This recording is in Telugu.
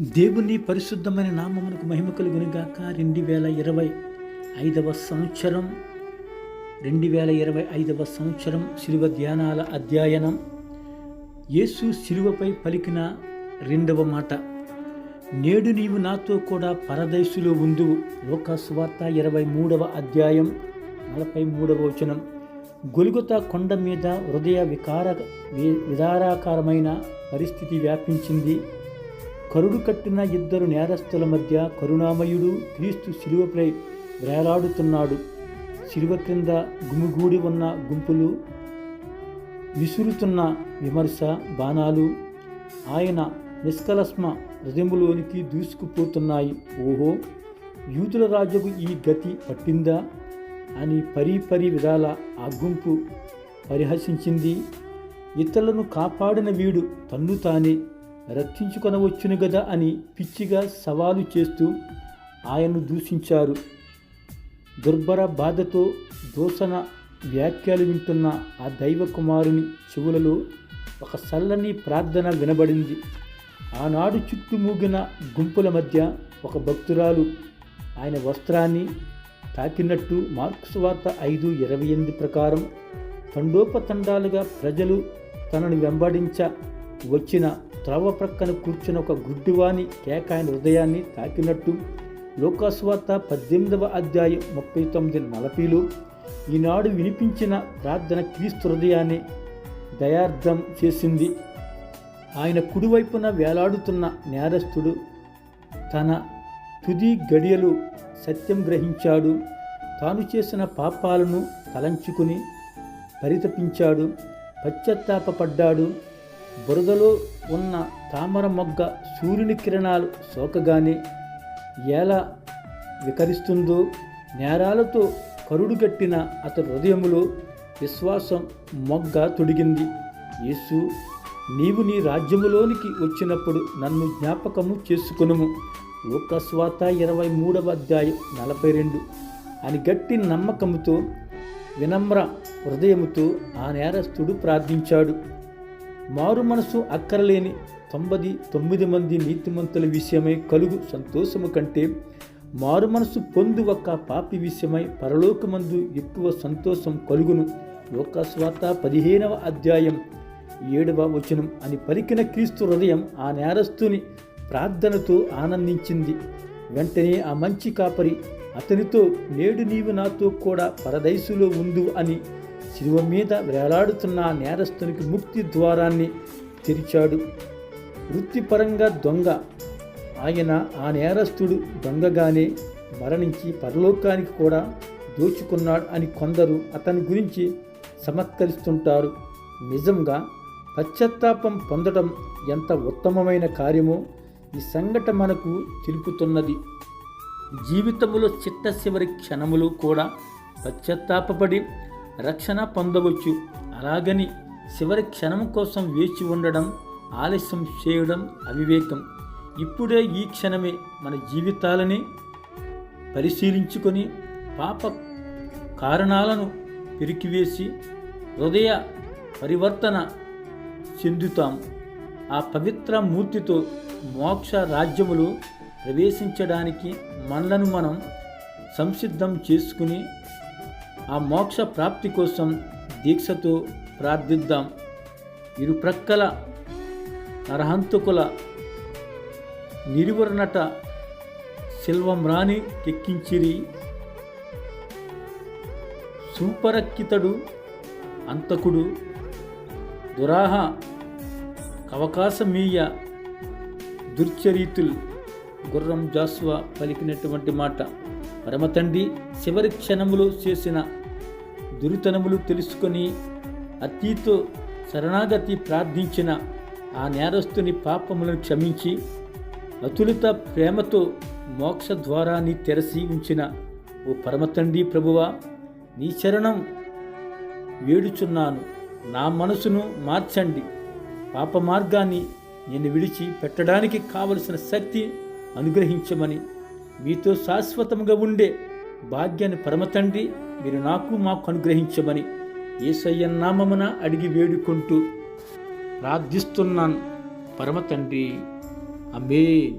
దేవుని పరిశుద్ధమైన నామమునకు మహిమ కలుగునిగాక. రెండు వేల ఇరవై ఐదవ సంవత్సరం రెండు వేల ఇరవై ఐదవ సంవత్సరం శిలువ ధ్యానాల అధ్యయనం. యేసు శిలువపై పలికిన రెండవ మాట నేడు నీవు నాతో కూడా పరదేశులో ఉండు. లోకస్వార్త ఇరవై మూడవ అధ్యాయం నలభై మూడవ వచనం. గొలుగుత కొండ మీద హృదయ వికార వి- విదారాకారమైన పరిస్థితి వ్యాపించింది. కరుడు కట్టిన ఇద్దరు నేరస్తుల మధ్య కరుణామయుడు క్రీస్తు శిలువపై వేలాడుతున్నాడు. శిలువ క్రింద గుమిగూడి ఉన్న గుంపులు విసురుతున్న విమర్శ బాణాలు ఆయన నిష్కలస్మ హృదయములోనికి దూసుకుపోతున్నాయి. ఓహో యూదుల రాజుకు ఈ గతి పట్టిందా? అని పరి పరి విధాల ఆ గుంపు పరిహసించింది. ఇతరులను కాపాడిన వీడు తన్ను తానే రక్షించుకొనవచ్చును గదా అని పిచ్చిగా సవాలు చేస్తూ ఆయన్ను దూషించారు. దుర్భర బాధతో దూషణ వ్యాఖ్యలు వింటున్న ఆ దైవ కుమారుని చెవులలో ఒక చల్లని ప్రార్థన వినబడింది. ఆనాడు చుట్టుమూగిన గుంపుల మధ్య ఒక భక్తురాలు ఆయన వస్త్రాన్ని తాకినట్టు మార్క్స్ వార్త ఐదు ఇరవై ఎనిమిది ప్రకారం తండోపతండాలుగా ప్రజలు తనను వెంబడించ వచ్చిన త్రవ ప్రక్కన కూర్చున్న ఒక గుడ్డివాని కేక ఆయన హృదయాన్ని తాకినట్టు లోకాస్వార్త పద్దెనిమిదవ అధ్యాయం ముప్పై తొమ్మిది నలభైలో. ఈనాడు వినిపించిన ప్రార్థన క్రీస్తు హృదయాన్ని దయార్థం చేసింది. ఆయన కుడివైపున వేలాడుతున్న నేరస్తుడు తన తుది గడియలు సత్యం గ్రహించాడు. తాను చేసిన పాపాలను తలంచుకుని పరితపించాడు. పశ్చాత్తాపడ్డాడు బురదలో ఉన్న తామర మొగ్గ సూర్యుని కిరణాలు సోకగానే ఎలా వికరిస్తుందో నేరాలతో కరుడుగట్టిన అతని హృదయములో విశ్వాసం మొగ్గ తొడిగింది. యేసు నీవు నీ రాజ్యములోనికి వచ్చినప్పుడు నన్ను జ్ఞాపకము చేసుకునుము. లోకస్వాత ఇరవై మూడవ అధ్యాయం నలభై రెండు. అని గట్టి నమ్మకముతో వినమ్ర హృదయముతో ఆ నేరస్తుడు ప్రార్థించాడు. మారు మనసు అక్కరలేని తొంభై తొమ్మిది మంది నీతిమంతుల విషయమై కలుగు సంతోషము కంటే మారు మనసు పొందు ఒక్క పాపి విషయమై పరలోకమందు ఎక్కువ సంతోషం కలుగును. లోకస్వాత పదిహేనవ అధ్యాయం ఏడవ వచనం అని పలికిన క్రీస్తు హృదయం ఆ నేరస్తుని ప్రార్థనతో ఆనందించింది. వెంటనే ఆ మంచి కాపరి అతనితో నేడు నీవు నాతో కూడా పరదైసులో ఉండు అని శిలువ మీద వేలాడుతున్న ఆ నేరస్తునికి ముక్తి ద్వారాన్ని తెరిచాడు. వృత్తిపరంగా దొంగ. ఆయన ఆ నేరస్తుడు దొంగగానే మరణించి పరలోకానికి కూడా దోచుకున్నాడు అని కొందరు అతని గురించి సమత్కరిస్తుంటారు. నిజంగా పశ్చాత్తాపం పొందడం ఎంత ఉత్తమమైన కార్యమో ఈ సంఘటన మనకు తెలుపుతున్నది. జీవితములో చిట్ట చివరి క్షణములు కూడా పశ్చాత్తాపడి రక్షణ పొందవచ్చు. అలాగని చివరి క్షణం కోసం వేచి ఉండడం ఆలస్యం చేయడం అవివేకం. ఇప్పుడే ఈ క్షణమే మన జీవితాలని పరిశీలించుకొని పాప కారణాలను పెరికివేసి హృదయ పరివర్తన చెందుతాం. ఆ పవిత్ర మూర్తితో మోక్ష రాజ్యములు ప్రవేశించడానికి మనలను మనం సంసిద్ధం చేసుకుని ఆ మోక్ష ప్రాప్తి కోసం దీక్షతో ప్రార్థిద్దాం. ఇరుప్రక్కల అర్హంతుకుల నరహంతకుల నిరువరనట శిల్వమ్రాని కెక్కించిరి. సూపరక్కితడు అంతకుడు. దురాహ అవకాశమీయ దుర్చరీతులు గుర్రం జాస్వా పలికినటువంటి మాట. పరమతండ్రి చివరి క్షణములో చేసిన దురితనములు తెలుసుకొని అతీతో శరణాగతి ప్రార్థించిన ఆ నేరస్తుని పాపములను క్షమించి అతులిత ప్రేమతో మోక్ష ద్వారాన్ని తెరసి ఉంచిన ఓ పరమతండ్రి ప్రభువా నీ చరణం వేడుచున్నాను. నా మనసును మార్చండి. పాప మార్గాన్ని నేను విడిచి పెట్టడానికి కావలసిన శక్తి అనుగ్రహించమని మీతో శాశ్వతంగా ఉండే భాగ్యాన్ని పరమతండ్రి మీరు నాకు మాకు అనుగ్రహించమని ఏసయ్య నామమున అడిగి వేడుకుంటూ ప్రార్థిస్తున్నాను. పరమతండ్రి. అమ్మే